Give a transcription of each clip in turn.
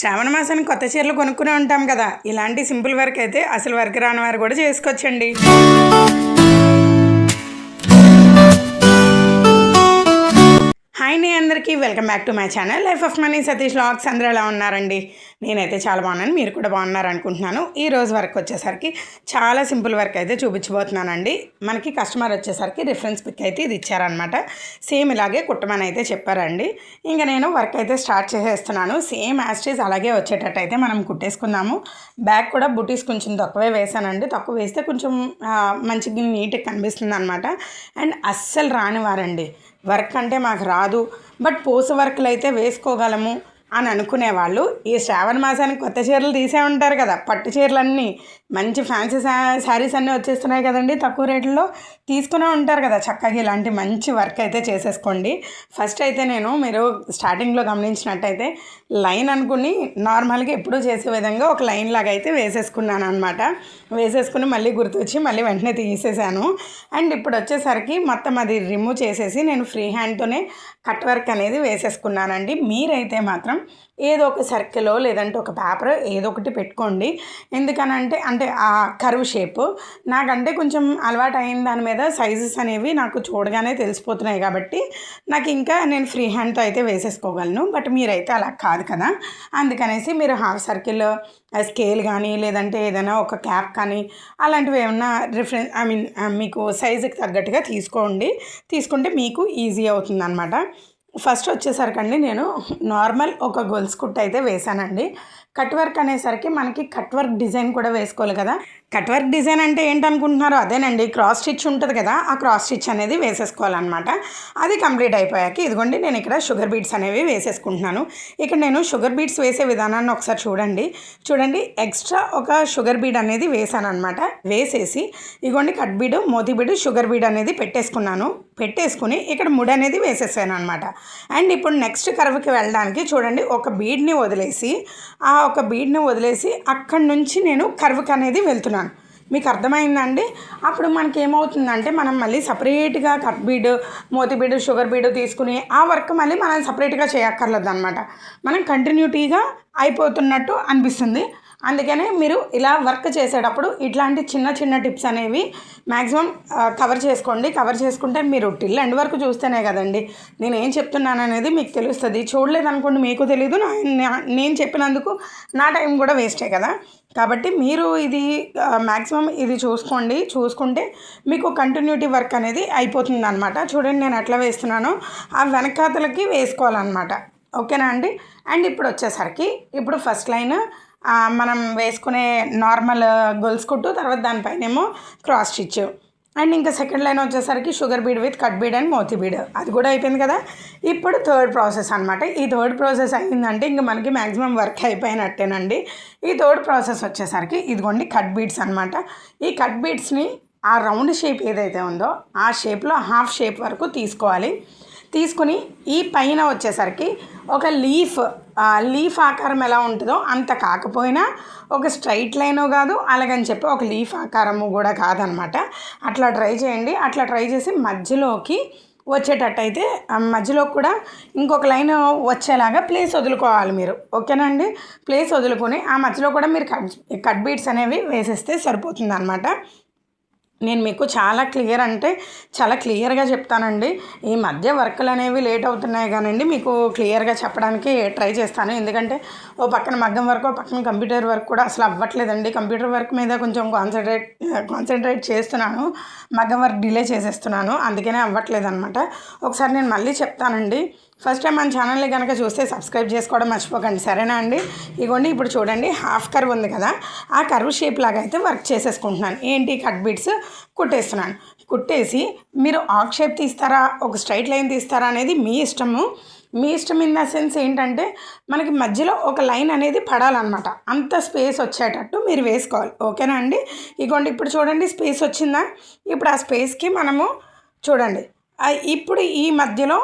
శ్రావణ మాసానికి కొత్త చీరలు కొనుక్కునే ఉంటాం కదా. ఇలాంటి సింపుల్ వర్క్ అయితే అసలు వర్క్ రాని వారు కూడా చేసుకోవచ్చండి. హాయ్ అందరికీ welcome back to my channel. Life of money Satish logs అందరూ ఎలా ఉన్నారండి? నేనైతే చాలా బాగున్నాను. మీరు కూడా బాగున్నారు అనుకుంటున్నాను ఈ రోజు వర్క్ వచ్చేసరికి చాలా సింపుల్ వర్క్ అయితే చూపించబోతున్నానండి. మనకి కస్టమర్ వచ్చేసరికి రిఫరెన్స్ పిక్ అయితే ఇది ఇచ్చారనమాట సేమ్ ఇలాగే కుట్టమని అయితే చెప్పారండి. ఇంకా నేను వర్క్ అయితే స్టార్ట్ చేసేస్తున్నాను. సేమ్ యాస్టేజ్ అలాగే వచ్చేటట్టు అయితే మనం కుట్టేసుకుందాము. బ్యాక్ కూడా బుటీస్ కొంచెం తక్కువే వేసానండి. తక్కువ వేస్తే కొంచెం మంచిగా నీట్గా కనిపిస్తుంది అనమాట అండ్ అస్సలు రానివారండి. వర్క్ అంటే మాకు రాదు. బట్ పూస వర్క్లు అయితే వేసుకోగలము అని అనుకునేవాళ్ళు. ఈ శ్రావణ మాసానికి కొత్త చీరలు తీసే ఉంటారు కదా పట్టు చీరలన్నీ. మంచి ఫ్యాన్సీ శారీస్ అన్నీ వచ్చేస్తున్నాయి కదండి తక్కువ రేట్లో తీసుకునే ఉంటారు కదా చక్కగా ఇలాంటి మంచి వర్క్ అయితే చేసేసుకోండి. ఫస్ట్ అయితే నేను మీరు స్టార్టింగ్లో గమనించినట్టయితే లైన్ అనుకుని నార్మల్గా ఎప్పుడూ చేసే విధంగా ఒక లైన్ లాగా అయితే వేసేసుకున్నాను అనమాట వేసేసుకుని మళ్ళీ గుర్తొచ్చి మళ్ళీ వెంటనే తీసేసాను. అండ్ ఇప్పుడు వచ్చేసరికి మొత్తం అది రిమూవ్ చేసేసి నేను ఫ్రీ హ్యాండ్తోనే కట్ వర్క్ అనేది వేసేసుకున్నానండి. మీరైతే మాత్రం ఏదో ఒక సర్కిలో లేదంటే ఒక పేపర్ ఏదో ఒకటి పెట్టుకోండి. ఎందుకనంటే అంటే ఆ కర్వ్ షేప్ నాకంటే కొంచెం అలవాటు అయిన దాని మీద సైజెస్ అనేవి నాకు చూడగానే తెలిసిపోతున్నాయి కాబట్టి నాకు ఇంకా నేను ఫ్రీ హ్యాండ్తో అయితే వేసేసుకోగలను. బట్ మీరైతే అలా కాదు కదా. అందుకనేసి మీరు హాఫ్ సర్కిల్ స్కేల్ కానీ లేదంటే ఏదైనా ఒక క్యాప్ కానీ అలాంటివి ఏమన్నా రిఫరెన్స్ ఐ మీన్ మీకు సైజుకి తగ్గట్టుగా తీసుకోండి. తీసుకుంటే మీకు ఈజీ అవుతుంది అనమాట ఫస్ట్ వచ్చేసరికండి నేను నార్మల్ ఒక గొలుసు కుట్ట అయితే వేసానండి కట్ వర్క్ అనేసరికి మనకి కట్ వర్క్ డిజైన్ కూడా వేసుకోవాలి కదా. కట్ వర్క్ డిజైన్ అంటే ఏంటనుకుంటున్నారో అదేనండి. క్రాస్ స్టిచ్ ఉంటుంది కదా ఆ క్రాస్ స్టిచ్ అనేది వేసేసుకోవాలన్నమాట. అది కంప్లీట్ అయిపోయాక ఇదిగోండి నేను ఇక్కడ షుగర్ బీట్స్ అనేవి వేసేసుకుంటున్నాను. ఇక్కడ నేను షుగర్ బీట్స్ వేసే విధానాన్ని ఒకసారి చూడండి. చూడండి ఎక్స్ట్రా ఒక షుగర్ బీడ్ అనేది వేసాను అనమాట వేసేసి ఇదిగోండి కట్ బీడ్ మోతీ బీడు షుగర్ బీడ్ అనేది పెట్టేసుకున్నాను. పెట్టేసుకుని ఇక్కడ ముడి అనేది వేసేసాను అనమాట అండ్ ఇప్పుడు నెక్స్ట్ కర్వ్కి వెళ్ళడానికి చూడండి ఒక బీడ్ని వదిలేసి ఆ ఒక బీడ్ని వదిలేసి అక్కడి నుంచి నేను కర్వ్కి అనేది వెళ్తున్నాను. మీకు అర్థమైందండి? అప్పుడు మనకి ఏమవుతుందంటే మనం మళ్ళీ సపరేట్గా cut bead moti bead sugar bead తీసుకుని ఆ వర్క్ మళ్ళీ మనం సపరేట్గా చేయక్కర్లేదు అనమాట మనం కంటిన్యూటీగా అయిపోతున్నట్టు అనిపిస్తుంది. అందుకనే మీరు ఇలా వర్క్ చేసేటప్పుడు ఇట్లాంటి చిన్న చిన్న టిప్స్ అనేవి మ్యాక్సిమం కవర్ చేసుకోండి. కవర్ చేసుకుంటే మీరు టిల్ ఎండ్ వరకు చూస్తేనే కదండి. నేను ఏం చెప్తున్నాను అనేది మీకు తెలుస్తుంది. చూడలేదనుకోండి మీకు తెలీదు. నేను చెప్పినందుకు నా టైం కూడా వేస్టే కదా. కాబట్టి మీరు ఇది మ్యాక్సిమం ఇది చూసుకోండి. చూసుకుంటే మీకు కంటిన్యూటీ వర్క్ అనేది అయిపోతుంది అనమాట చూడండి నేను ఎట్లా వేస్తున్నానో. ఆ వెనకాతలకి వేసుకోవాలన్నమాట. ఓకేనా అండి? అండ్ ఇప్పుడు వచ్చేసరికి ఇప్పుడు ఫస్ట్ లైన్ మనం వేసుకునే నార్మల్ గొలుసు కుట్టు తర్వాత దానిపైనేమో క్రాస్ స్టిచ్ అండ్ ఇంకా సెకండ్ లైన్ వచ్చేసరికి sugar bead with cut bead and moti bead. అది కూడా అయిపోయింది కదా. ఇప్పుడు థర్డ్ ప్రాసెస్ అనమాట ఈ థర్డ్ ప్రాసెస్ అయిందంటే ఇంకా మనకి మ్యాక్సిమం వర్క్ అయిపోయినట్టేనండి. ఈ థర్డ్ ప్రాసెస్ వచ్చేసరికి ఇదిగోండి కట్ బీడ్స్ అనమాట ఈ కట్ బీడ్స్ని ఆ రౌండ్ షేప్ ఏదైతే ఉందో ఆ షేప్లో హాఫ్ షేప్ వరకు తీసుకోవాలి. తీసుకుని ఈ పైన వచ్చేసరికి ఒక లీఫ్ లీఫ్ ఆకారం ఎలా ఉంటుందో అంత కాకపోయినా ఒక స్ట్రైట్ లైను కాదు అలాగని చెప్పి ఒక లీఫ్ ఆకారము కూడా కాదనమాట. అట్లా ట్రై చేయండి. అట్లా ట్రై చేసి మధ్యలోకి వచ్చేటట్టయితే ఆ మధ్యలో కూడా ఇంకొక లైన్ వచ్చేలాగా ప్లేస్ వదులుకోవాలి మీరు. ఓకేనండి ప్లేస్ వదులుకొని ఆ మధ్యలో కూడా మీరు కట్ కట్ బీట్స్ అనేవి వేసేస్తే సరిపోతుంది అనమాట నేను మీకు చాలా క్లియర్ అంటే చాలా క్లియర్గా చెప్తానండి. ఈ మధ్య వర్కులు అనేవి లేట్ అవుతున్నాయి కానండి మీకు క్లియర్గా చెప్పడానికి ట్రై చేస్తాను. ఎందుకంటే ఓ పక్కన మగ్గం వర్క్ ఓ పక్కన కంప్యూటర్ వర్క్ కూడా అసలు అవ్వట్లేదండి. కంప్యూటర్ వర్క్ మీద కొంచెం కాన్సన్ట్రేట్ కాన్సన్ట్రేట్ చేస్తున్నాను. మగ్గం వర్క్ డిలే చేసేస్తున్నాను. అందుకనే అవ్వట్లేదు అనమాట ఒకసారి నేను మళ్ళీ చెప్తానండి. ఫస్ట్ టైం మన ఛానల్ని కనుక చూస్తే సబ్స్క్రైబ్ చేసుకోవడం మర్చిపోకండి. సరేనా అండి? ఇగోండి ఇప్పుడు చూడండి. హాఫ్ కర్వ్ ఉంది కదా. ఆ కర్వ్ షేప్ లాగా అయితే వర్క్ చేసేసుకుంటున్నాను. ఏంటి కట్ బీట్స్? కుట్టేస్తున్నాను. కుట్టేసి మీరు ఆక్ షేప్ తీస్తారా? ఒక స్ట్రైట్ లైన్ తీస్తారా అనేది మీ ఇష్టము. మీ ఇష్టం ఇన్ ద సెన్స్ ఏంటంటే మనకి మధ్యలో ఒక లైన్ అనేది పడాలన్నమాట. అంత స్పేస్ వచ్చేటట్టు మీరు వేసుకోవాలి. ఓకేనా అండి? ఇగోండి ఇప్పుడు చూడండి స్పేస్ వచ్చిందా? ఇప్పుడు ఆ స్పేస్కి మనము చూడండి. ఇప్పుడు ఈ మధ్యలో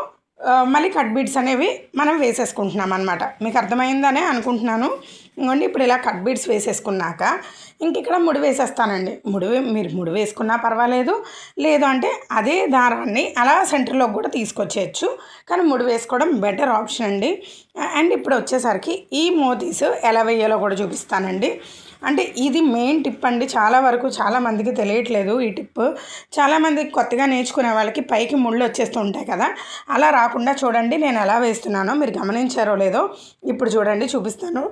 మళ్ళీ కట్ బీడ్స్ అనేవి మనం వేసేసుకుంటున్నాం అనమాట మీకు అర్థమైందనే అనుకుంటున్నాను. ఇంకోండి ఇప్పుడు ఇలా కట్ బీడ్స్ వేసేసుకున్నాక ఇంక ఇక్కడ ముడి వేసేస్తానండి. ముడి వే- మీరు ముడి వేసుకున్నా పర్వాలేదు. లేదు అంటే అదే దారాన్ని అలా సెంటర్లోకి కూడా తీసుకొచ్చేయచ్చు. కానీ ముడి వేసుకోవడం బెటర్ ఆప్షన్ అండి. అండ్ ఇప్పుడు వచ్చేసరికి ఈ మోతీస్ ఎలా వేయాలో కూడా చూపిస్తానండి. అంటే ఇది మెయిన్ టిప్ అండి. చాలా వరకు చాలా మందికి తెలియట్లేదు ఈ టిప్ చాలామంది కొత్తగా నేర్చుకునే వాళ్ళకి పైకి ముళ్ళు వచ్చేస్తూ ఉంటాయి కదా. అలా రాకుండా చూడండి నేను ఎలా వేస్తున్నానో మీరు గమనించారో లేదో ఇప్పుడు చూడండి చూపిస్తాను.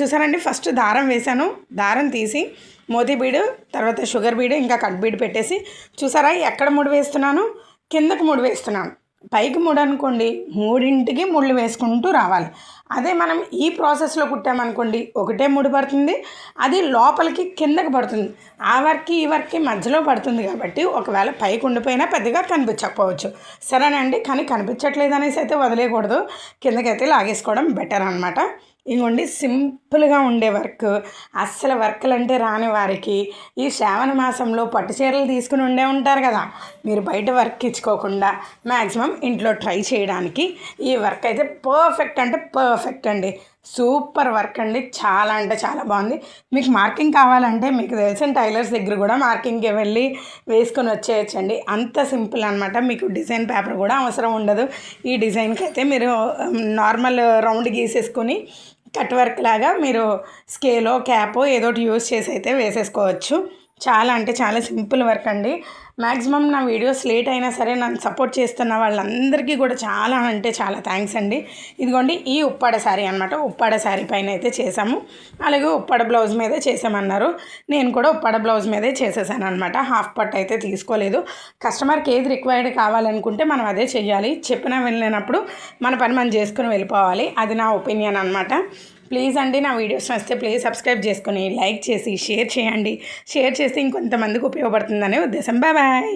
చూసారండి? ఫస్ట్ దారం వేశాను. దారం తీసి మోతీ బీడు తర్వాత షుగర్ బీడు ఇంకా కట్ బీడు పెట్టేసి చూసారా ఎక్కడ ముడి వేస్తున్నాను? కిందకు ముడి వేస్తున్నాను. పైకి మూడనుకోండి అనుకోండి మూడింటికి ముళ్ళు వేసుకుంటూ రావాలి. అదే మనం ఈ ప్రాసెస్లో కుట్టామనుకోండి ఒకటే ముడి పడుతుంది అది లోపలికి కిందకి పడుతుంది. ఆ వర్క్కి ఈ వర్క్కి మధ్యలో పడుతుంది కాబట్టి ఒకవేళ పైకి ఉండిపోయినా పెద్దగా కనిపించకపోవచ్చు. సరేనండి కానీ కనిపించట్లేదు అనేసి అయితే వదిలేయకూడదు. కిందకైతే లాగేసుకోవడం బెటర్ అనమాట ఇవ్వండి సింపుల్గా ఉండే వర్క్. అస్సలు వర్క్లు అంటే రాని వారికి ఈ శ్రావణ మాసంలో పట్టు చీరలు తీసుకుని ఉండే ఉంటారు కదా. మీరు బయట వర్క్ ఇచ్చుకోకుండా మ్యాక్సిమం ఇంట్లో ట్రై చేయడానికి ఈ వర్క్ అయితే పర్ఫెక్ట్ అంటే పర్ఫెక్ట్ అండి. సూపర్ వర్క్ అండి. చాలా అంటే చాలా బాగుంది. మీకు మార్కింగ్ కావాలంటే మీకు తెలిసిన టైలర్స్ దగ్గర కూడా మార్కింగ్కి వెళ్ళి వేసుకొని వచ్చేయచ్చండి. అంత సింపుల్ అనమాట మీకు డిజైన్ పేపర్ కూడా అవసరం ఉండదు. ఈ డిజైన్కి అయితే మీరు నార్మల్ రౌండ్ గీసేసుకొని కట్ వర్క్ లాగా మీరు స్కేలో క్యాప్ ఏదో ఒకటి యూస్ చేసి అయితే వేసేసుకోవచ్చు. చాలా అంటే చాలా సింపుల్ వర్క్ అండి. మ్యాక్సిమం నా వీడియోస్ లేట్ అయినా సరే నన్ను సపోర్ట్ చేస్తున్న వాళ్ళందరికీ కూడా చాలా అంటే చాలా థ్యాంక్స్ అండి. ఇదిగోండి ఈ ఉప్పాడ శారీ అనమాట ఉప్పాడ శారీ పైన అయితే చేసాము అలాగే ఉప్పాడ బ్లౌజ్ మీదే చేసామన్నారు నేను కూడా ఉప్పాడ బ్లౌజ్ మీదే చేసేసాను అనమాట హాఫ్ పట్ అయితే తీసుకోలేదు. కస్టమర్కి ఏది రిక్వైర్డ్ కావాలనుకుంటే మనం అదే చేయాలి చెప్పినా వెళ్ళినప్పుడు మన పని మనం చేసుకుని వెళ్ళిపోవాలి. అది నా ఒపీనియన్ అనమాట ప్లీజ్ అండి నా వీడియోస్ నచ్చితే ప్లీజ్ సబ్స్క్రైబ్ చేసుకొని లైక్ చేసి షేర్ చేయండి. షేర్ చేస్తే ఇంకొంతమందికి ఉపయోగపడుతుందనే ఉద్దేశం. బాయ్